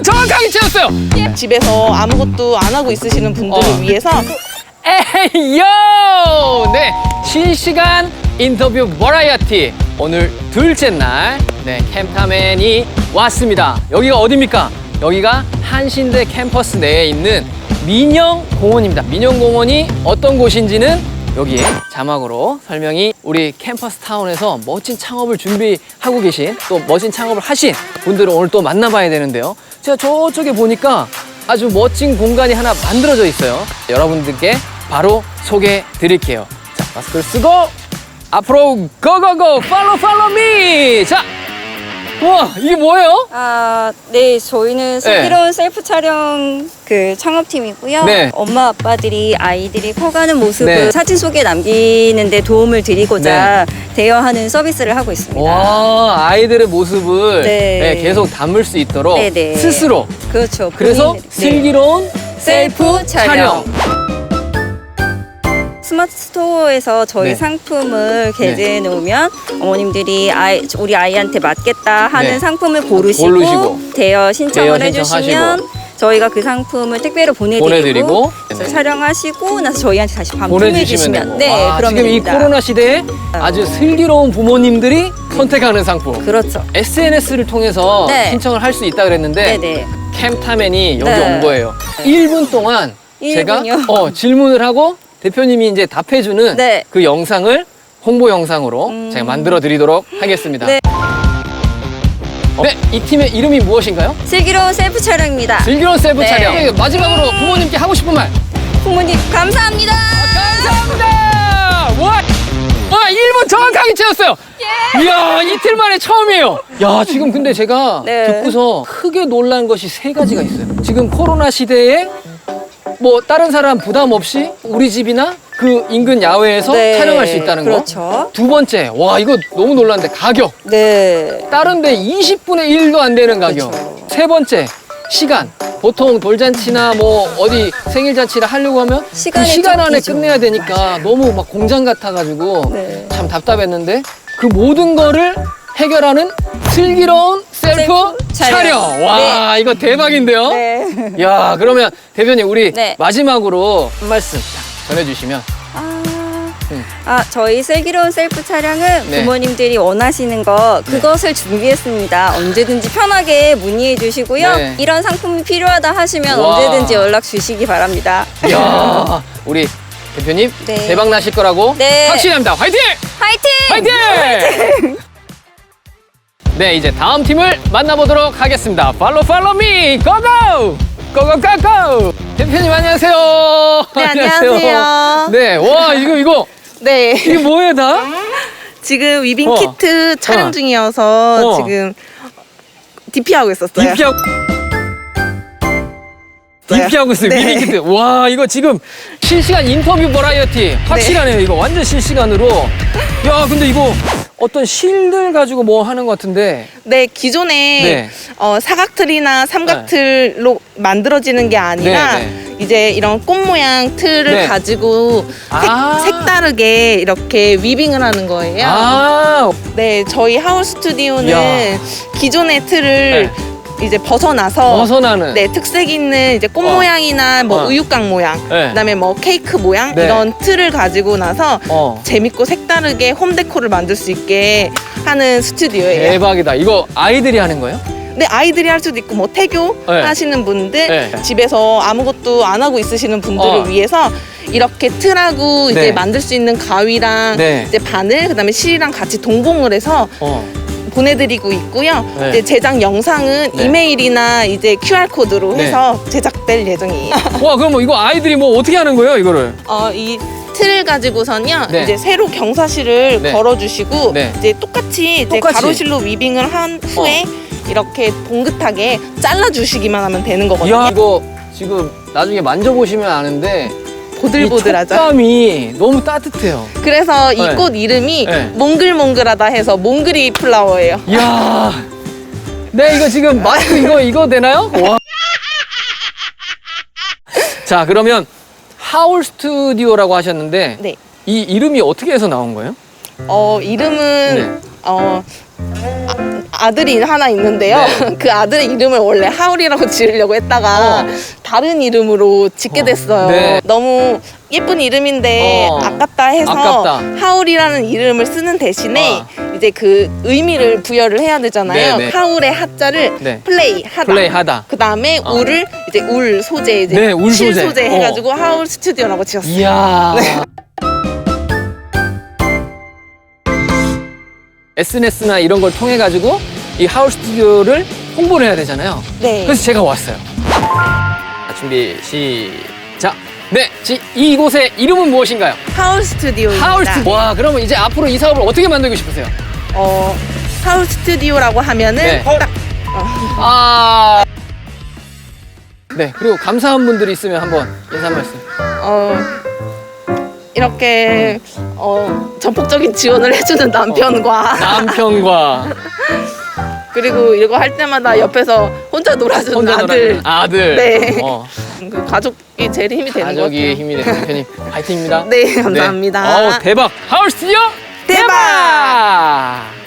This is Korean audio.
1분 정확하게 채웠어요. 집에서 아무것도 안 하고 있으시는 분들을 어. 위해서 에이요! 네, 실시간 인터뷰 버라이어티 오늘 둘째 날 네, 캠타맨이 왔습니다. 여기가 어디입니까? 여기가 한신대 캠퍼스 내에 있는 민영공원입니다. 민영공원이 어떤 곳인지는 여기에 자막으로 설명이 우리 캠퍼스 타운에서 멋진 창업을 준비하고 계신 또 멋진 창업을 하신 분들을 오늘 또 만나봐야 되는데요. 제가 저쪽에 보니까 아주 멋진 공간이 하나 만들어져 있어요. 여러분들께 바로 소개해 드릴게요. 자, 마스크를 쓰고 앞으로 고고고 팔로 팔로 미. 자, 우와 이게 뭐예요? 아, 네, 저희는 슬기로운 셀프 촬영 그 창업팀이고요. 네. 엄마 아빠들이 아이들이 커가는 모습을 네. 사진 속에 남기는데 도움을 드리고자 대여하는 서비스를 하고 있습니다. 와 아이들의 모습을 네. 네, 계속 담을 수 있도록 네, 네. 스스로 그렇죠. 그래서 네. 슬기로운 셀프 촬영. 스마트 스토어에서 저희 네. 상품을 게재해 놓으면 어머님들이 아이, 우리 아이한테 맞겠다 하는 네. 상품을 고르시고, 고르시고. 대여 신청을 대여 해주시면. 저희가 그 상품을 택배로 보내드리고, 보내드리고. 네. 촬영하시고 나서 저희한테 다시 반품해 주시면. 네, 와, 그러면 지금 이 됩니다. 코로나 시대에 아주 슬기로운 부모님들이 선택하는 상품. 그렇죠. SNS를 통해서 네. 신청을 할 수 있다 그랬는데 네네. 캠타맨이 여기 네. 온 거예요. 1분 동안 제가 1분이요? 어, 질문을 하고 대표님이 이제 답해주는 네. 그 영상을 홍보 영상으로 음. 제가 만들어 드리도록 하겠습니다. 네. 네, 이 팀의 이름이 무엇인가요? 슬기로운 셀프 촬영입니다. 슬기로운 셀프 네. 촬영. 마지막으로 부모님께 하고 싶은 말. 부모님 감사합니다. 감사합니다. 와, 와 1분 정확하게 채웠어요. 이야 이틀 만에 처음이에요. 야 지금 근데 제가 네. 듣고서 크게 놀란 것이 세 가지가 있어요. 지금 코로나 시대에 뭐 다른 사람 부담 없이 우리 집이나 그 인근 야외에서 네. 촬영할 수 있다는 거. 그렇죠. 두 번째, 와 이거 너무 놀랐는데 가격. 네. 다른 데 20분의 1도 안 되는 가격. 그렇죠. 세 번째, 시간. 보통 돌잔치나 뭐 어디 생일 잔치를 하려고 하면 그 시간이 시간 안에 쫓기죠. 끝내야 되니까 너무 막 공장 같아가지고 네. 참 답답했는데 그 모든 거를 해결하는 슬기로운 셀프 촬영. 촬영. 와 이거 대박인데요. 네. 야 그러면 대표님 우리 네. 마지막으로 한 말씀 딱 전해주시면 아, 음. 아, 저희 슬기로운 셀프 촬영은 네. 부모님들이 원하시는 거 그것을 준비했습니다. 언제든지 편하게 문의해 주시고요. 네. 이런 상품이 필요하다 하시면 와. 언제든지 연락 주시기 바랍니다. 야 우리 대표님 네. 대박 나실 거라고 네. 확신합니다. 화이팅! 화이팅! 화이팅! 네, 이제 다음 팀을 만나보도록 하겠습니다. 팔로 팔로 미 고고! 고고고고! 대표님 안녕하세요. 네, 안녕하세요. 네, 와 이거 이거 네 이게 뭐예요 다? 지금 위빙 어. 키트 촬영 어. 중이어서 어. 지금 DP하고 있었어요. DP하고 DP하고 있어요. 네. 미니키트. 와 이거 지금 실시간 인터뷰 버라이어티 확실하네요. 이거 완전 실시간으로. 야 근데 이거 어떤 실들 가지고 뭐 하는 것 같은데. 네, 기존에 네. 어, 사각틀이나 삼각틀로 만들어지는 게 아니라 네, 네. 이제 이런 꽃 모양 틀을 네. 가지고 아. 색, 다르게 이렇게 위빙을 하는 거예요. 아 네, 저희 하울 스튜디오는 이야. 기존의 틀을 이제 벗어나서 네. 벗어나는. 네, 특색 있는 이제 꽃 어. 모양이나 뭐 어. 우유곽 모양, 네. 그다음에 뭐 케이크 모양 네. 이런 틀을 가지고 나서 어. 재밌고 색다르게 홈 데코를 만들 수 있게 하는 스튜디오예요. 대박이다. 이거 아이들이 하는 거예요? 네, 아이들이 할 수도 있고 뭐 태교 네. 하시는 분들, 네. 집에서 아무것도 안 하고 있으시는 분들을 어. 위해서 이렇게 틀하고 네. 이제 만들 수 있는 가위랑 네. 이제 바늘, 그다음에 실이랑 같이 동봉을 해서 어. 보내드리고 있고요. 네. 이제 제작 영상은 네. 이메일이나 이제 QR 코드로 네. 해서 제작될 예정이에요. 와, 그럼 뭐 이거 아이들이 뭐 어떻게 하는 거예요, 이거를? 어, 이 틀을 가지고선요. 네. 이제 세로 경사실을 네. 걸어주시고 네. 이제 똑같이, 이제 똑같이. 어. 가로실로 위빙을 한 후에 이렇게 봉긋하게 잘라주시기만 하면 되는 거거든요. 이야, 이거 지금 나중에 만져보시면 아는데 이 보들보들하죠. 촉감이 너무 따뜻해요. 그래서 이 네. 꽃 이름이 네. 몽글몽글하다 해서 몽글이 플라워예요. 이야. 네, 이거 지금 마스크 이거 이거 되나요? 와. 자, 그러면 하울 스튜디오라고 하셨는데 네. 이 이름이 어떻게 해서 나온 거예요? 어 이름은 네. 어 아들이 하나 있는데요. 네. 그 아들의 이름을 원래 하울이라고 지으려고 했다가 어. 다른 이름으로 짓게 어. 됐어요. 네. 너무 예쁜 이름인데 어. 아깝다 해서 아깝다. 하울이라는 이름을 쓰는 대신에 어. 이제 그 의미를 부여를 해야 되잖아요. 네, 네. 하울의 하자를 네. 플레이 하다. 플레이하다. 그 다음에 어. 울을 이제 울 소재 이제 네, 울 실 소재. 소재 어. 해가지고 하울 스튜디오라고 지었어요. 이야. SNS나 이런 걸 통해 가지고 이 하울 스튜디오를 홍보를 해야 되잖아요. 네. 그래서 제가 왔어요. 자, 준비 시작. 네, 지, 이곳의 이름은 무엇인가요? 하울 스튜디오입니다. 하울 스튜디오. 와, 그러면 이제 앞으로 이 사업을 어떻게 만들고 싶으세요? 어, 하울 스튜디오라고 하면은 네. 딱 아. 네, 그리고 감사한 분들이 있으면 한번 인사 한 말씀. 어, 이렇게 어, 전폭적인 지원을 해주는 남편과 남편과 그리고 이거 할 때마다 옆에서 혼자 놀아주는 혼자 아들 놀아주는 아들. 네. 어, 그 가족이 제일 힘이 되는 것 가족이 같아요. 힘이 되는 대표님 파이팅입니다. 네 감사합니다. 네. 어우, 대박. 하울 스튜디오 대박! 대박!